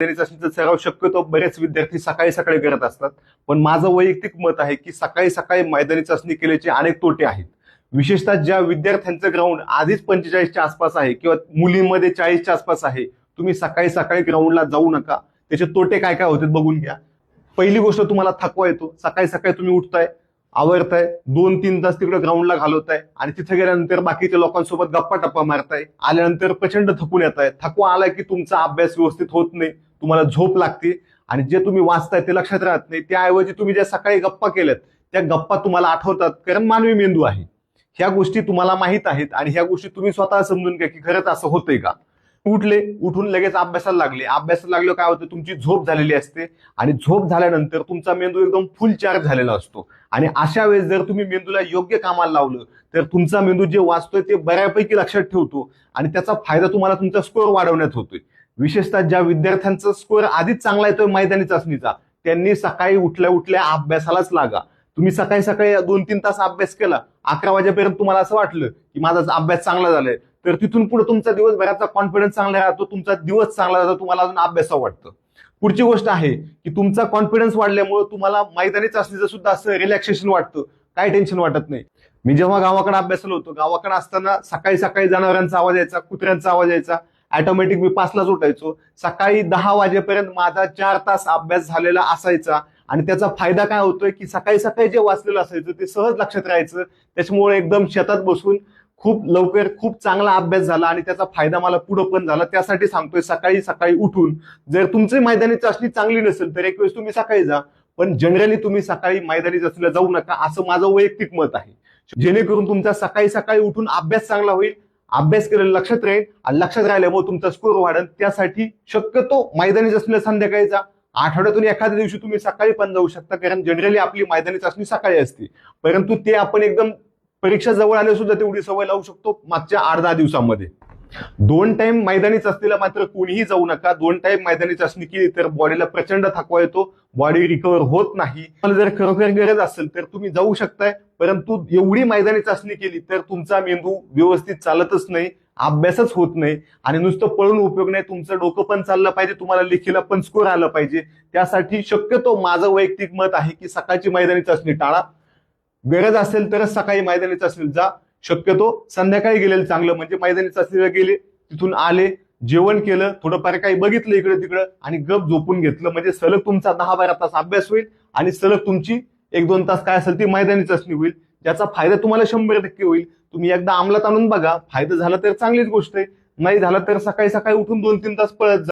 मैदानी चाचणीचा सराव शक्यतो बरेच विद्यार्थी सकाळी सकाळी करत असतात. पण माझं वैयक्तिक मत आहे की सकाळी सकाळी मैदानी चाचणी केल्याचे अनेक तोटे आहेत. विशेषतः ज्या विद्यार्थ्यांचं ग्राउंड आधीच पंचेचाळीसच्या आसपास आहे किंवा मुलींमध्ये चाळीसच्या आसपास आहे तुम्ही सकाळी सकाळी ग्राउंडला जाऊ नका. त्याचे तोटे काय काय होते बघून घ्या. पहिली गोष्ट तुम्हाला थकवा येतो. सकाळी सकाळी तुम्ही उठताय आवरताय दोन तीन तास तिकडे ग्राउंडला घालवताय आणि तिथे गेल्यानंतर बाकीच्या लोकांसोबत गप्पा टप्पा मारताय. आल्यानंतर प्रचंड थकून येत आहे थकवा आलाय की तुमचा अभ्यास व्यवस्थित होत नाही. तुम्हाला झोप लागते आणि जे तुम्ही वाचताय ते लक्षात राहत नाही. त्याऐवजी तुम्ही ज्या सकाळी गप्पा केल्यात त्या गप्पा तुम्हाला आठवतात. कारण मानवी मेंदू आहे. ह्या गोष्टी तुम्हाला माहीत आहेत आणि ह्या गोष्टी तुम्ही स्वतः समजून घ्या की खरंच असं होतंय का? उठले उठून लगेच अभ्यासाला लागले. अभ्यासाला लागलं काय होतं? तुमची झोप झालेली असते आणि झोप झाल्यानंतर तुमचा मेंदू एकदम फुल चार्ज झालेला असतो. आणि अशा वेळेस जर तुम्ही मेंदूला योग्य कामाला लावलं तर तुमचा मेंदू जे वाचतोय ते बऱ्यापैकी लक्षात ठेवतो आणि त्याचा फायदा तुम्हाला तुमचा स्कोअर वाढवण्यात होतोय. विशेषतः ज्या विद्यार्थ्यांचा स्कोअर आधीच चांगला येतोय मैदानी चाचणीचा त्यांनी सकाळी उठल्या उठल्या अभ्यासालाच लागा. तुम्ही सकाळी सकाळी दोन तीन तास अभ्यास केला अकरा वाजेपर्यंत तुम्हाला असं वाटलं की माझा अभ्यास चांगला झालाय. तर तिथून पुढे तुमचा दिवसभराचा कॉन्फिडन्स चांगला राहतो तुमचा दिवस चांगला जातो तुम्हाला अजून अभ्यास वाटतं. पुढची गोष्ट आहे की तुमचा कॉन्फिडन्स वाढल्यामुळे तुम्हाला मैदानी चाचणीचं सुद्धा असं रिलॅक्सेशन वाटतं. काय टेन्शन वाटत नाही. मी जेव्हा गावाकडे अभ्यासाला होतो गावाकडे असताना सकाळी सकाळी जनावरांचा आवाज यायचा कुत्र्यांचा आवाज यायचा. ऑटोमॅटिक मी पाचलाच उठायचो. सकाळी दहा वाजेपर्यंत माझा चार तास अभ्यास झालेला असायचा. आणि त्याचा फायदा काय होतोय की सकाळी सकाळी जे वाचलेलं असायचं ते सहज लक्षात राहायचं. त्याच्यामुळे एकदम शेतात बसून खूप लवकर खूप चांगला अभ्यास झाला आणि त्याचा फायदा मला पुढं पण झाला. त्यासाठी सांगतोय सकाळी सकाळी उठून जर तुमची मैदानी चाचणी चांगली नसेल तर एक वेळेस तुम्ही सकाळी जा. पण जनरली तुम्ही सकाळी मैदानी चाचणीला जाऊ नका. असं माझं वैयक्तिक मत आहे. जेणेकरून तुमचा सकाळी सकाळी उठून अभ्यास चांगला होईल. अभ्यास केलेला लक्षात राहील. आणि लक्षात राहिल्यामुळे तुमचा स्कोर वाढेल. त्यासाठी शक्यतो मैदानी चाचणीला संध्याकाळी जा आठवड्यातून एखाद्या दिवशी तुम्ही सकाळी पण जाऊ शकता. कारण जनरली आपली मैदानी चाचणी सकाळी असते. परंतु ते आपण एकदम परीक्षा जवळ आले सुद्धा तेवढी सवय लावू शकतो मागच्या आठ दहा दिवसामध्ये. दोन टाइम मैदानी चाचणीला मात्र कोणीही जाऊ नका. दोन टाइम मैदानी चाचणी केली तर बॉडीला प्रचंड थकवा येतो. बॉडी रिकवर होत नाही. जर खरोखर गरज असेल तर तुम्ही जाऊ शकताय. परंतु एवढी मैदानी चाचणी केली तर तुमचा मेंदू व्यवस्थित चालतच नाही. अभ्यासच होत नाही. आणि नुसतं पळून उपयोग नाही. तुमचं डोकं पण चाललं पाहिजे. तुम्हाला लेखीला पण स्कोर आलं पाहिजे. त्यासाठी शक्यतो माझं वैयक्तिक मत आहे की सकाळची मैदानी चाचणी टाळा. गरज असेल तरच सकाळी मैदानी चाचणी जा. शक्यतो संध्याकाळी गेलेलं चांगलं म्हणजे मैदानी चाचणीला गेले तिथून आले जेवण केलं थोडंफार काही बघितलं इकडे तिकडं आणि गप झोपून घेतलं. म्हणजे सलग तुमचा दहा बारा तास अभ्यास होईल आणि सलग तुमची एक दोन तास काय असेल ती मैदानी चाचणी होईल. ज्याचा फायदा तुम्हाला शंभर टक्के होईल. तुम्ही एकदा अंमलात आणून बघा. फायदा झाला तर चांगलीच गोष्ट आहे. नाही झाला तर सकाळी सकाळी उठून दोन तीन तास पळत